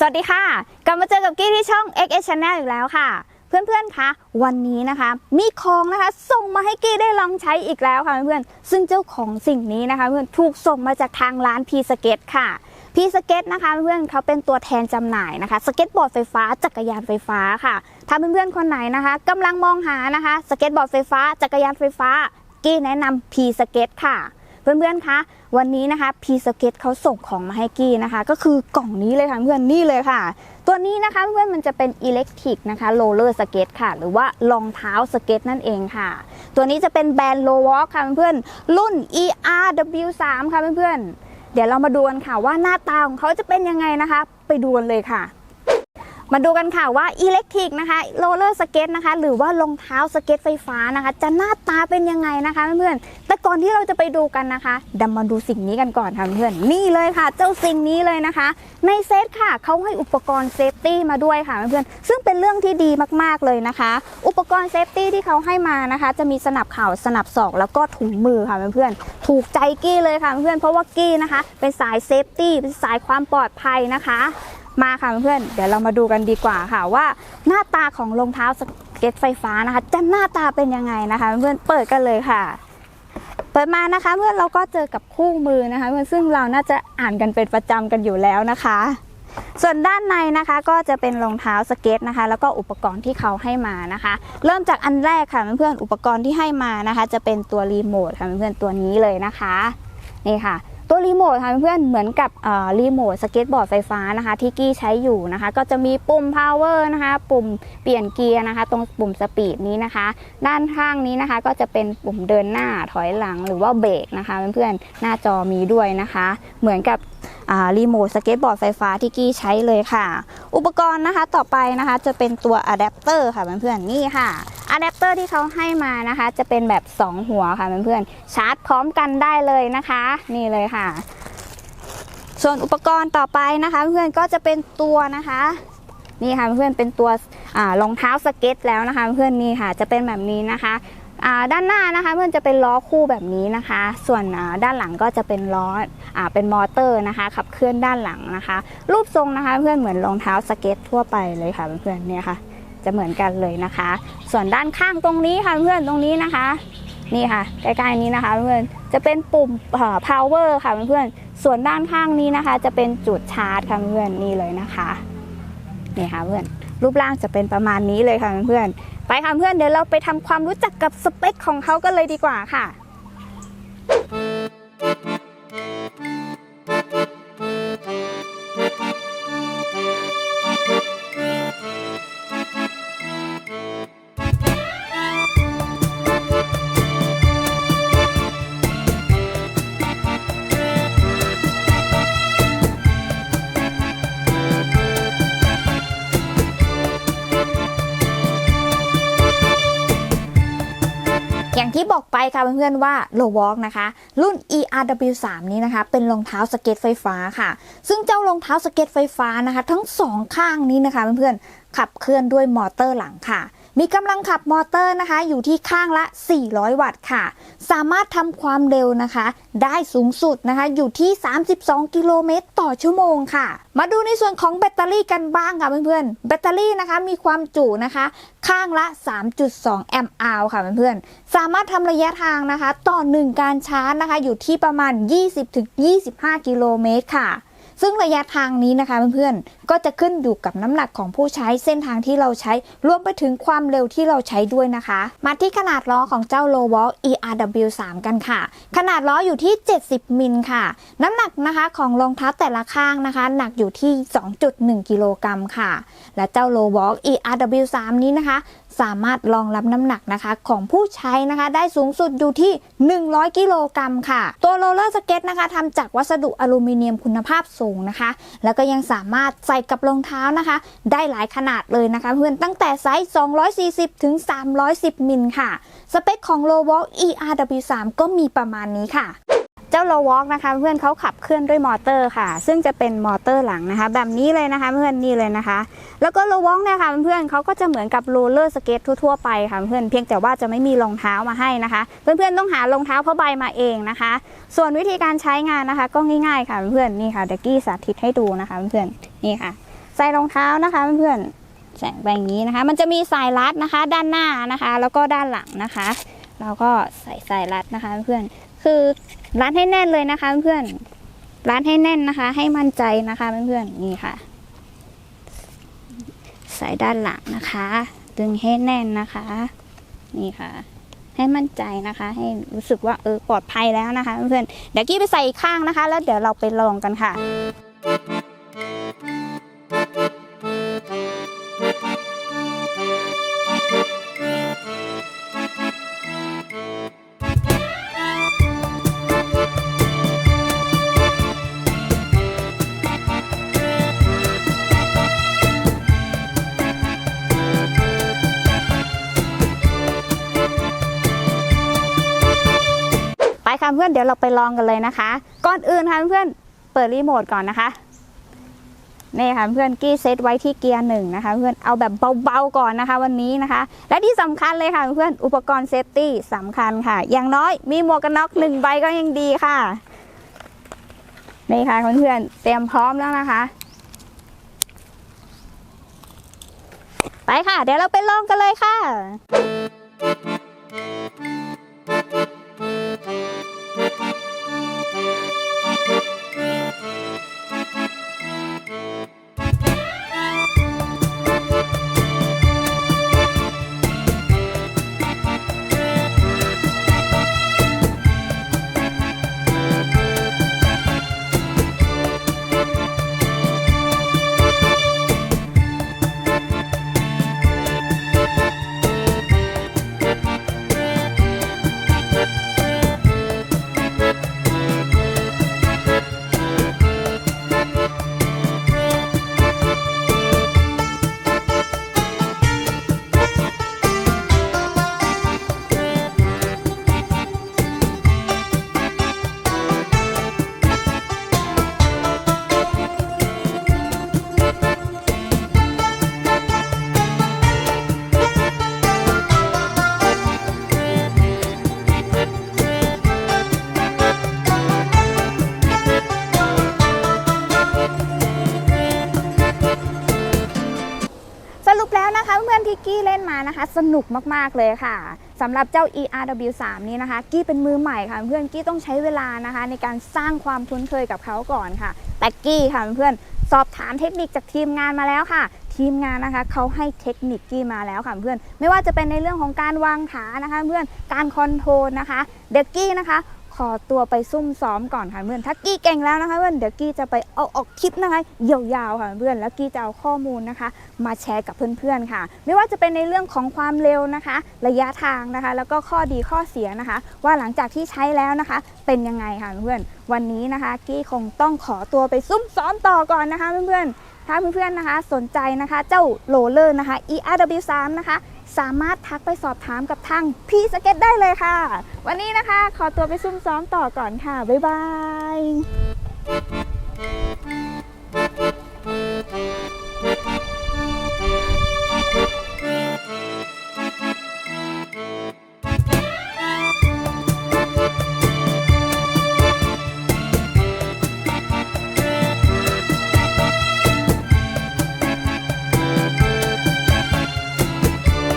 สวัสดีค่ะ กลับมาเจอกับกี้ที่ช่อง XS Channel อีกแล้วค่ะ เพื่อนๆคะวันนี้นะคะ มีของนะคะส่งมาให้กี้ได้ลองใช้อีกแล้วค่ะเพื่อนๆซึ่งเจ้าของสิ่งนี้นะคะ เพื่อนถูกส่งมาจากทางร้านพีสเก็ตค่ะพีสเก็ตนะคะเพื่อนเขาเป็นตัวแทนจำหน่ายนะคะสเก็ตบอร์ดไฟฟ้าจักรยานไฟฟ้าค่ะ ถ้าเพื่อนๆคนไหนนะคะกำลังมองหานะคะสเก็ตบอร์ดไฟฟ้าจักรยานไฟฟ้า กี้แนะนำพีสเก็ตค่ะ เพื่อนๆคะวันนี้นะคะพีสเก็ตเขาส่งของมาให้กี้นะคะ ก็คือกล่องนี้เลยค่ะเพื่อนนี่เลยค่ะ ตัวนี้นะคะเพื่อนมันจะเป็นอิเล็กทริกนะคะโรลเลอร์สเก็ตค่ะ หรือว่ารองเท้าสเก็ตนั่นเองค่ะ ตัวนี้จะเป็นแบรนด์โลวอลค่ะเพื่อนๆรุ่น ERW3 ค่ะเพื่อนๆเดี๋ยวเรามาดูกันค่ะว่าหน้าตาของเขาจะเป็นยังไงนะคะ ไปดูกันเลยค่ะ มาดูกันค่ะว่าอิเล็กทริกนะคะโรลเลอร์สเก็ตนะคะหรือว่ารองเท้าสเก็ตไฟฟ้านะคะ จะหน้าตาเป็นยังไงนะคะเพื่อนๆแต่ก่อนที่เราจะไปดูกันนะคะดำมาดูสิ่งนี้กันก่อนค่ะเพื่อนนี่เลยค่ะ เจ้าสิ่งนี้เลยนะคะ ในเซตค่ะเขาให้อุปกรณ์เซฟตี้มาด้วยค่ะเพื่อนๆซึ่งเป็นเรื่องที่ดีมากๆเลยนะคะ อุปกรณ์เซฟตี้ที่เขาให้มานะคะ จะมีสนับเข่าสนับศอกแล้วก็ถุงมือค่ะเพื่อนๆถูกใจกี้เลยค่ะเพื่อนๆเพราะว่ากี้นะคะ เป็นสายเซฟตี้เป็นสายความปลอดภัยนะคะ มาค่ะเพื่อนๆเดี๋ยวเรามาดูกันดีกว่าค่ะว่า หน้าตาของรองเท้าสเก็ตไฟฟ้านะคะจะหน้าตาเป็นยังไงนะคะ เพื่อนๆเปิดกันเลยค่ะ เปิดมานะคะเพื่อนเราก็เจอกับคู่มือนะคะ เพื่อนซึ่งเราน่าจะอ่านกันเป็นประจำกันอยู่แล้วนะคะ ส่วนด้านในนะคะก็จะเป็นรองเท้าสเก็ตนะคะ แล้วก็อุปกรณ์ที่เขาให้มานะคะ เริ่มจากอันแรกค่ะเพื่อนๆอุปกรณ์ที่ให้มานะคะ จะเป็นตัวรีโมทค่ะเพื่อนๆตัวนี้เลยนะคะนี่ค่ะ ตัวรีโมทค่ะเพื่อนเหมือนกับรีโมทสเก็ตบอร์ดไฟฟ้านะคะ ที่กี้ใช้อยู่นะคะ ก็จะมีปุ่ม power นะคะ ปุ่มเปลี่ยนเกียร์นะคะ ตรงปุ่มสปีดนี้นะคะ ด้านข้างนี้นะคะ ก็จะเป็นปุ่มเดินหน้าถอยหลังหรือว่าเบรกนะคะเพื่อนๆหน้าจอมีด้วยนะคะ เหมือนกับรีโมทสเก็ตบอร์ดไฟฟ้าที่กี้ใช้เลยค่ะ อุปกรณ์นะคะต่อไปนะคะจะเป็นตัวอะแดปเตอร์ค่ะเพื่อนๆนี่ค่ะ อะแดปเตอร์ที่เขาให้มานะคะ จะเป็นแบบ 2 หัวค่ะเพื่อนๆชาร์จพร้อมกันได้เลยนะคะ นี่เลยค่ะ ส่วนอุปกรณ์ต่อไปนะคะ เพื่อนก็จะเป็นตัวนะคะ นี่ค่ะเพื่อนเป็นตัวรองเท้าสเก็ตแล้วนะคะ เพื่อนนี่ค่ะจะเป็นแบบนี้นะคะด้านหน้านะคะเพื่อนจะเป็นล้อคู่แบบนี้นะคะ ส่วนด้านหลังก็จะเป็นล้ออเป็นมอเตอร์นะคะ ขับเคลื่อนด้านหลังนะคะ รูปทรงนะคะ เพื่อนเหมือนรองเท้าสเก็ตทั่วไปเลยค่ะเพื่อนเนี่ยค่ะ จะเหมือนกันเลยนะคะ ส่วนด้านข้างตรงนี้ค่ะเพื่อนตรงนี้นะคะ นี่ค่ะใกล้ๆนี้นะคะเพื่อนจะเป็นปุ่ม power ค่ะเพื่อนส่วนด้านข้างนี้นะคะ จะเป็นจุดชาร์จค่ะเพื่อนนี่เลยนะคะนี่ค่ะเพื่อนรูปร่างจะเป็นประมาณนี้เลยค่ะเพื่อนไปค่ะเพื่อนเดี๋ยวเราไปทำความรู้จักกับสเปคของเขากันเลยดีกว่าค่ะ ที่บอกไปค่ะเพื่อนๆว่า Low Walk นะคะ รุ่น ERW3 นี้นะคะ เป็นรองเท้าสเก็ตไฟฟ้าค่ะ ซึ่งเจ้ารองเท้าสเก็ตไฟฟ้านะคะ ทั้งสองข้างนี้นะคะเพื่อนๆขับเคลื่อนด้วยมอเตอร์หลังค่ะ มีกำลังขับมอเตอร์นะคะ อยู่ที่ข้างละ 400 วัตต์ค่ะ สามารถทำความเร็วนะคะ ได้สูงสุดนะคะ อยู่ที่ 32 กิโลเมตรต่อชั่วโมงค่ะ มาดูในส่วนของแบตเตอรี่กันบ้างค่ะเพื่อนๆ แบตเตอรี่นะคะมีความจุนะคะ ข้างละ 3.2 แอมป์อาวค่ะเพื่อนๆ สามารถทำระยะทางนะคะ ต่อ 1 การชาร์จนะคะ อยู่ที่ประมาณ 20-25 กิโลเมตรค่ะ ซึ่งระยะทางนี้นะคะเพื่อนๆ ก็จะขึ้นอยู่กับน้ำหนักของผู้ใช้เส้นทางที่เราใช้ รวมไปถึงความเร็วที่เราใช้ด้วยนะคะ มาที่ขนาดล้อของเจ้า Low Walk ERW3 กันค่ะ ขนาดล้ออยู่ที่ 70 มิลค่ะ น้ำหนักนะคะของรองเท้าแต่ละข้างนะคะ หนักอยู่ที่ 2.1 กิโลกรัมค่ะ และเจ้า Low Walk ERW3 นี้นะคะ สามารถรองรับน้ำหนักนะคะของผู้ใช้นะคะ ได้สูงสุดอยู่ที่ 100 กิโลกรัมค่ะ ตัวโรลเลอร์สเก็ตนะคะทำจากวัสดุอลูมิเนียมคุณภาพสูงนะคะ แล้วก็ยังสามารถใส่กับรองเท้านะคะ ได้หลายขนาดเลยนะคะ เพื่อนตั้งแต่ไซส์ 240 ถึง 310 มิลค่ะ สเปคของ Low Walk ERW3 ก็มีประมาณนี้ค่ะ เจ้า Low Walk นะคะเพื่อนเขาขับเคลื่อนด้วยมอเตอร์ค่ะ ซึ่งจะเป็นมอเตอร์หลังนะคะ แบบนี้เลยนะคะเพื่อนนี่เลยนะคะ แล้วก็ Low Walk เนี่ยค่ะเพื่อนเขาก็จะเหมือนกับโรลเลอร์สเก็ตทั่วๆไปค่ะเพื่อนเพียงแต่ว่าจะไม่มีรองเท้ามาให้นะคะ เพื่อนๆต้องหารองเท้าผ้าใบมาเองนะคะ ส่วนวิธีการใช้งานนะคะ ก็ง่ายๆค่ะเพื่อนนี่ค่ะเดี๋ยวกี้สาธิตให้ดูนะคะเพื่อนนี่ค่ะ ใส่รองเท้านะคะเพื่อนๆใส่แบบนี้นะคะ มันจะมีสายรัดนะคะ ด้านหน้านะคะ แล้วก็ด้านหลังนะคะเราก็ใส่สายรัดนะคะ เพื่อน คือรัดให้แน่นเลยนะคะเพื่อนรัดให้แน่นนะคะ ให้มั่นใจนะคะเพื่อนๆนี่ค่ะ ใส่ด้านหลังนะคะ ดึงให้แน่นนะคะ นี่ค่ะ ให้มั่นใจนะคะ ให้รู้สึกว่าเออปลอดภัยแล้วนะคะเพื่อนๆเดี๋ยวกี้ไปใส่อีกข้างนะคะ แล้วเดี๋ยวเราไปลองกันค่ะ ค่ะเพื่อนเดี๋ยวเราไปลองกันเลยนะคะ ก่อนอื่นค่ะเพื่อนเปิดรีโมทก่อนนะคะนี่ค่ะเพื่อนกี้เซตไว้ที่เกียร์หนึ่งนะคะ เพื่อนเอาแบบเบาๆก่อนนะคะ วันนี้นะคะ และที่สำคัญเลยค่ะเพื่อนอุปกรณ์เซฟตี้สำคัญค่ะ อย่างน้อยมีหมวกกันน็อกหนึ่งใบก็ยังดีค่ะนี่ค่ะเพื่อนๆเตรียมพร้อมแล้วนะคะ ไปค่ะ เดี๋ยวเราไปลองกันเลยค่ะ นมานะคะสนุกมากๆเลยค่ะสำหรับเจ้า ERW3 นี้นะคะ กี้เป็นมือใหม่ค่ะเพื่อนกี้ต้องใช้เวลานะคะ ในการสร้างความคุ้นเคยกับเขาก่อนค่ะ แต่กี้ค่ะเพื่อนสอบถามเทคนิคจากทีมงานมาแล้วค่ะ ทีมงานนะคะเขาให้เทคนิคกี้มาแล้วค่ะเพื่อนไม่ว่าจะเป็นในเรื่องของการวางขานะคะ เพื่อนการคอนโทรลนะคะเด็กกี้นะคะ ขอตัวไปซุ่มซ้อมก่อนค่ะเพื่อนถ้ากี้เก่งแล้วนะคะเพื่อนเดี๋ยวกี้จะไปเอาออกคลิปนะคะยาวๆค่ะเพื่อนแล้วกี้จะเอาข้อมูลนะคะ มาแชร์กับเพื่อนๆค่ะ ไม่ว่าจะเป็นในเรื่องของความเร็วนะคะ ระยะทางนะคะ แล้วก็ข้อดีข้อเสียนะคะ ว่าหลังจากที่ใช้แล้วนะคะ เป็นยังไงค่ะเพื่อนวันนี้นะคะ กี้คงต้องขอตัวไปซุ่มซ้อมต่อก่อนนะคะเพื่อนๆถ้าเพื่อนๆนะคะ สนใจนะคะ เจ้าโรลเลอร์นะคะ ERW3 นะคะ สามารถทักไปสอบถามกับทางพี่สเก็ตได้เลยค่ะ วันนี้นะคะ ขอตัวไปซุ่มซ้อมต่อก่อนค่ะ บ๊ายบาย